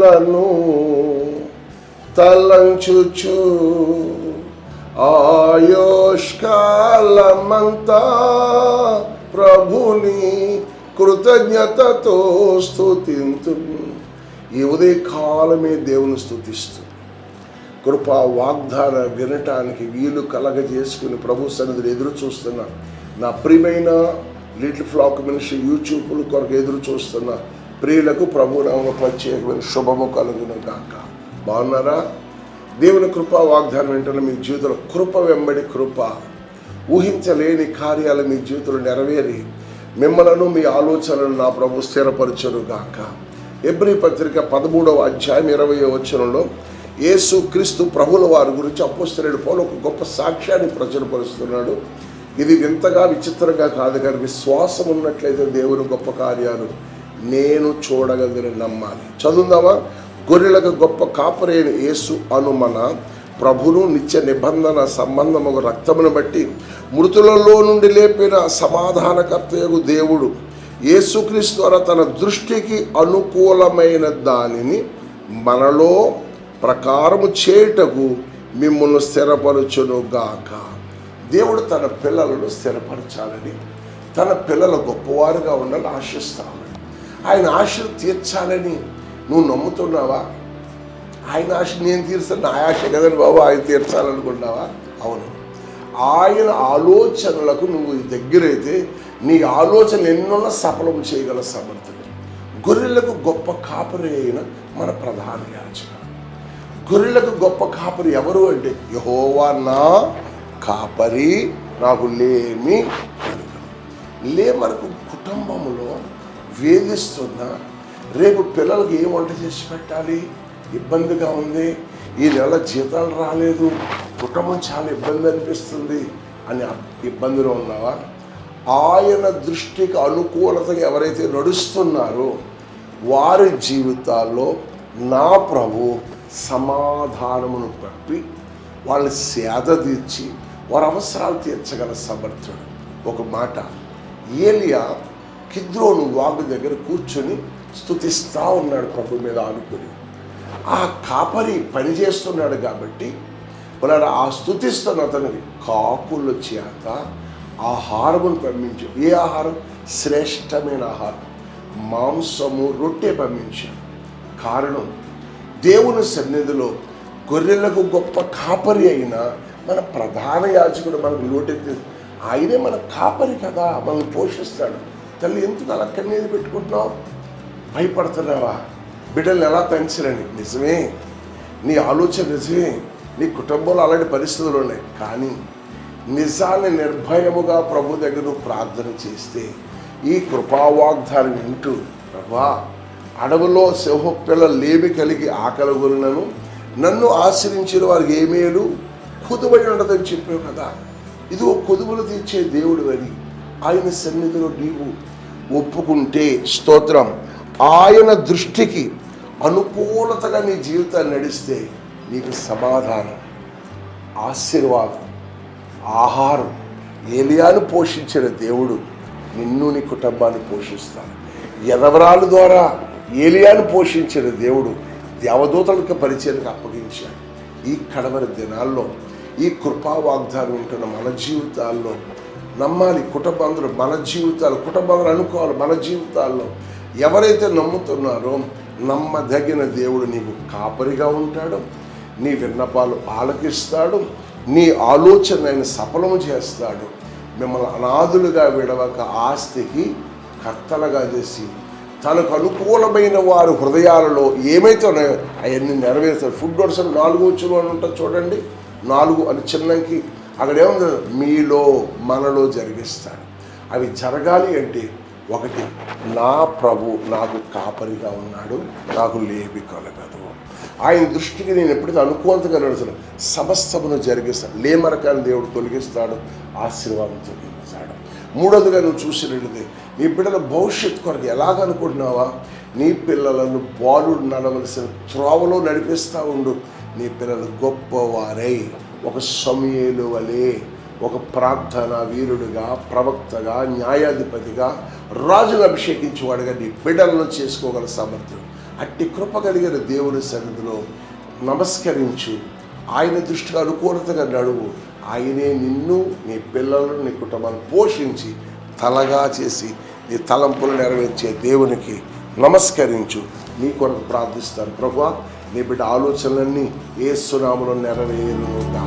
దినములను తలంచుచు ఆయుష్కాలమంతా ప్రభుని కృతజ్ఞతతో స్థుతింతు ఈ ఉదయకాలమే దేవుని స్థుతిస్తూ కృపా వాగ్దాన వినటానికి వీలు కలగజేసుకుని ప్రభు సన్నిధిని ఎదురు చూస్తున్నా నా ప్రియమైన లిటిల్ ఫ్లాక్ మనిషి యూట్యూబ్లు కొరకు ఎదురు చూస్తున్నా ప్రియులకు ప్రభు నామ ప్రత్యేకమైన శుభము కలుగును గాక బాగున్నారా? దేవుని కృప వాగ్దానం వెంటనే మీ జీవితంలో కృప వెంబడి కృప. ఊహించలేని కార్యాలు మీ జీవితంలో నెరవేరి మిమ్మలను మీ ఆలోచనలను నా ప్రభు స్థిరపరచును గాక ఎబ్రి పత్రిక పదమూడవ అధ్యాయం ఇరవై వచనంలో యేసు క్రీస్తు ప్రభుల వారి గురించి అపోస్తలుడు పౌలు ఒక గొప్ప సాక్ష్యాన్ని ప్రచురపరుస్తున్నాడు. ఇది వింతగా విచిత్రంగా కాదు కానీ విశ్వాసం ఉన్నట్లయితే దేవుని గొప్ప కార్యాలు నేను చూడగలిగిన నమ్మాలి. చదువుదామా? గొర్రెలకు గొప్ప కాపరైన యేసు అను మన ప్రభును నిత్య నిబంధన సంబంధము రక్తమును బట్టి మృతులలో నుండి లేపిన సమాధానకర్తయగు దేవుడు యేసుక్రీస్తు ద్వారా తన దృష్టికి అనుకూలమైన దానిని మనలో ప్రకారము చేయుటకు మిమ్మల్ని స్థిరపరచును గాక దేవుడు తన పిల్లలను స్థిరపరచాలని తన పిల్లలు గొప్పవారుగా ఉండాలని ఆశిస్తామని ఆయన ఆశలు తీర్చాలని నువ్వు నమ్ముతున్నావా? ఆయన ఆశ నేను తీరుస్తాను నా ఆశ కదండి బాబు ఆయన తీర్చాలనుకున్నావా అవును. ఆయన ఆలోచనలకు నువ్వు దగ్గరైతే నీ ఆలోచనలు ఎన్నున్న సఫలం చేయగల సమర్థుడు. గొర్రెలకు గొప్ప కాపరి అయిన మన ప్రధాన యాచక గొర్రెలకు గొప్ప కాపరి ఎవరు అంటే యహోవా నా కాపరి నాకు లేమి లేమరకు లే మనకు కుటుంబంలో వేధిస్తుందా రేపు పిల్లలకి ఏం వంట చేసి పెట్టాలి? ఇబ్బందిగా ఉంది. ఈ నెల జీతాలు రాలేదు. కుటుంబం చాలా ఇబ్బంది అనిపిస్తుంది. అని ఇబ్బందిలో ఉన్నావా? ఆయన దృష్టికి అనుకూలతగా ఎవరైతే నడుస్తున్నారో వారి జీవితాల్లో నా ప్రభు సమాధానమును పంపి వాళ్ళని సేద తీర్చి వారి అవసరాలు తీర్చగల సమర్థుడు. ఒక మాట ఏలియా కిద్రోను వాగు దగ్గర కూర్చొని స్థుతిస్తూ ఉన్నాడు ప్రభు మీద ఆనుకుని. ఆ కాపరి పని చేస్తున్నాడు కాబట్టి వాళ్ళ ఆ స్థుతిస్తున్న అతనికి కాకుల చేత ఆహారమును పంపించు. ఏ ఆహారం? శ్రేష్టమైన ఆహారం. మాంసము రొట్టె పంపించాడు కారణం దేవుని సన్నిధిలో గొర్రెలకు గొప్ప కాపరి అయిన మన ప్రధాన యాజకుడు మనకు లోటెత్తి ఆయనే మన కాపరి కదా మనల్ని పోషిస్తాడు. తల్లి ఎందుకు అలా కన్నీరు పెట్టుకుంటున్నావు? భయపడుతున్నావా? బిడ్డల్ని ఎలా పెంచరండి? నిజమే. నీ ఆలోచన నిజమే. నీ కుటుంబంలో అలాంటి పరిస్థితులు ఉన్నాయి. కానీ నిజాన్ని నిర్భయముగా ప్రభు దగ్గర నువ్వు ప్రార్థన చేస్తే ఈ కృపావాగ్దాన్ని వింటూ ప్రభా అడవులో సింహ పిల్ల లేమి కలిగి ఆకలి నన్ను ఆశ్రయించిన వారికి ఏమేలు కుదుబడి ఉండదని చెప్పావు కదా. ఇదిగో కొదువులు తీర్చే దేవుడు అని ఆయన సన్నిధిలో నీవు ఒప్పుకుంటే స్తోత్రం. ఆయన దృష్టికి అనుకూలతగా నీ జీవితాన్ని నడిస్తే నీకు సమాధానం ఆశీర్వాదం ఆహారం. ఏలియాను పోషించిన దేవుడు నిన్ను నీ కుటుంబాన్ని పోషిస్తాడు. ఎదవరాలు ద్వారా ఏలియాను పోషించిన దేవుడు దేవదూతలకు పరిచయకు అప్పగించాడు. ఈ కడవరి దినాల్లో ఈ కృపా వాగ్దానం ఉంటున్న మన జీవితాల్లో నమ్మాలి కుటుంబంలో మన జీవితాలు కుటుంబంలో అనుకోవాలి మన జీవితాల్లో. ఎవరైతే నమ్ముతున్నారో నమ్మదగిన దేవుడు నీకు కాపరిగా ఉంటాడు. నీ విన్నపాలు ఆలకిస్తాడు. నీ ఆలోచన ఆయన సఫలము చేస్తాడు. మిమ్మల్ని అనాథులుగా విడవక ఆస్తికి కర్తలుగా చేసి తనకు అనుకూలమైన వారి హృదయాలలో ఏమైతే ఉన్నాయో అవన్నీ నెరవేరుతాడు ఫుడ్ డోర్స్ నాలుగు వచ్చులు అని ఉంటుంది చూడండి. నాలుగు అని చిన్నకి అక్కడ ఏముంది మీలో మనలో జరిగిస్తాడు. అవి జరగాలి అంటే ఒకటి నా ప్రభు నాకు కాపరిగా ఉన్నాడు నాకు లేపి కలగదు. ఆయన దృష్టికి నేను ఎప్పుడైతే అనుకూలతగా నడుస్తాను. సమస్తమును జరిగిస్తాను లేమరకాన్ని దేవుడు తొలగిస్తాడు ఆశీర్వాదం తొలగిస్తాడు మూడోదిగా నువ్వు చూసినట్లయితే నీ బిడ్డల భవిష్యత్తు కొరకు ఎలాగనుకుంటున్నావా నీ పిల్లలను బాలు నడవలసిన త్రోవలో నడిపిస్తూ ఉండు. నీ పిల్లలు గొప్పవారై ఒక సమయలు వలె ఒక ప్రార్థన వీరుడిగా ప్రవక్తగా న్యాయాధిపతిగా రాజును అభిషేకించేవాడుగా నీ బిడ్డలను చేసుకోగల సామర్థ్యం. అట్టి కృప కలిగిన దేవుని సన్నిధిలో నమస్కరించు. ఆయన దృష్టికి అనుకూలతగా నడువు. ఆయనే నిన్ను నీ పిల్లలను నీ కుటుంబాన్ని పోషించి తలగా చేసి నీ తలంపులు నెరవేర్చే దేవునికి నమస్కరించు. నీ కొరకు ప్రార్థిస్తాను. ప్రభు నీ బిడ్డ ఆలోచనలన్నీ ఏ సునాములో నెరవేరుగా